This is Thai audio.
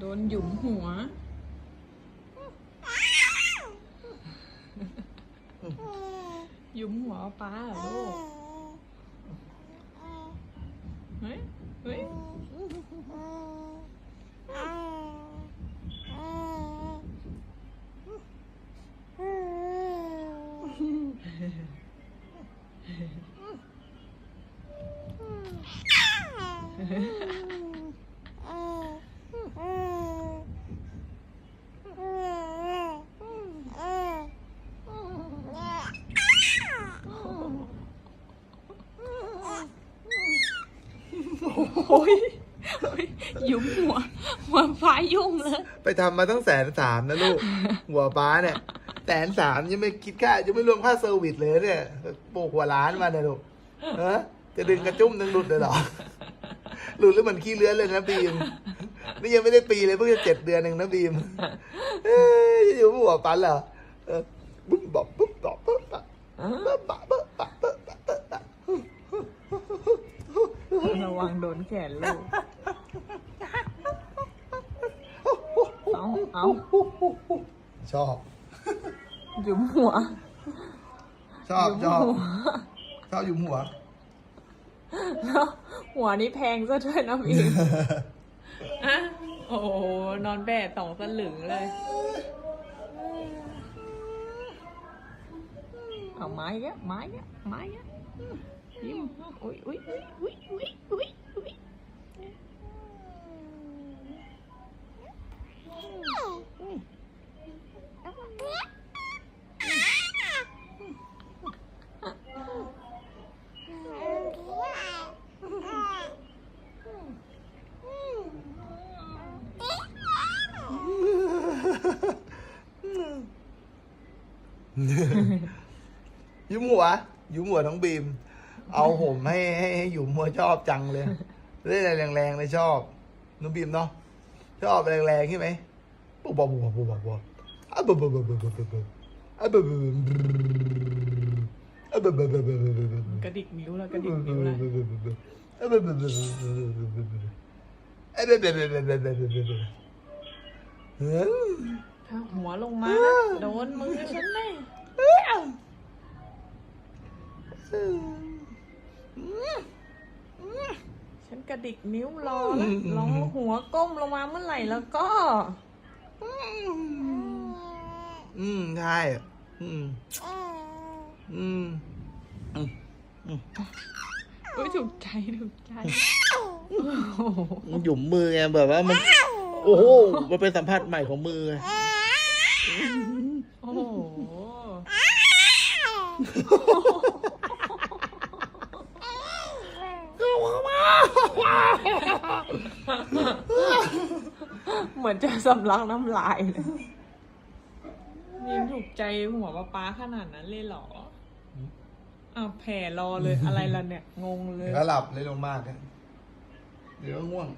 โดนหยุมหัว หยุมหัวป้าเหรอลูก เฮ้ย เฮ้ย โอ้ยยุมหัว หัวฟ้ายุ่งเลย ไปทำมาตั้งแสนสามนะลูก หัวป้าเนี่ยแสนสามยังไม่คิดค่ายังไม่รวมค่าเซอร์วิสเลยเนี่ยโปกหัวล้านมาเนี่ยลูกเออจะดึงกระจุ้มนึงหลุดเลยเหรอ หลุดแล้วมันขี้เลื้อนเลยนะบีม นี่ยังไม่ได้ปีเลยเพิ่งจะเจ็ดเดือนเองนะบีมเอ้ยจะอยู่หัวปันเหรอเออปุ๊บบอกปุ๊บบอกปุ๊บปะปุ๊บปะปุ๊บปะปุ๊บปะปุ๊บปะ ระวังโดนแขนลูก เอาเอาชอบหยุมหัว ชอบหยุชมอบหัวชอบอยู่หัว แล้วหัวนี่แพงซะด้วยนะพี่อะโอ้โหนอนแบดสองสลึงเลย เอาไม้แกไม้แกไม้แก ยิ้มอุ้ยอุ้ยอุ้ยอุ้ยอุ้ยอุ้ยยุ้มหัวยุ้มหัวน้องบีม เอาผมให้ให้ให้หยุมหัวชอบจังเลยเล่นอะไรแรงๆเลยชอบน้องบีมเนาะชอบแรงๆใช่ไหมปุ๊บปุ๊บปุ๊บปุ๊บปุ๊บวบอะปุ๊บปุ๊บปุ๊บปุ๊บปุ๊บปุ๊บอะปุ๊บปุ๊บปุ๊บอะปุ๊บปุ๊บปุ๊บปุ๊บปุ๊บปุ๊บกระดิกนิ้วแล้วกระดิกนิ้วแล้วอะปุ๊บปุ๊บปุ๊บปุ๊บปุ๊บปุ๊บปุ๊บอะปุ๊บปุ๊บปุ๊บปุ๊บปุ๊บปุ๊บปุ๊บเฮ้ยถ้าหัวลงมานะโดนมือฉันแน่ฉันก ระดิกนิ้วรอแล้วรอหัวก้มลงมาเมื่อไหร่แล้วก็ อืมใช่อืมอืมอุ้ยถูกใจถูกใจโอ้โหมันหยุมมือไงแบบว่ามัน โอ้โหมันเป็นสัมผัสใหม่ของมือไงโอ้โห เหมือนจะสำลักน้ำลายเลยนี่ถูกใจหัวป้าป๊าขนาดนั้นเลยเหรออ้าวแผ่รอเลยอะไรล่ะเนี่ย งงเลยเดี๋ยวก็หลับเลยลงมากอะเดี๋ยวก็ง่วง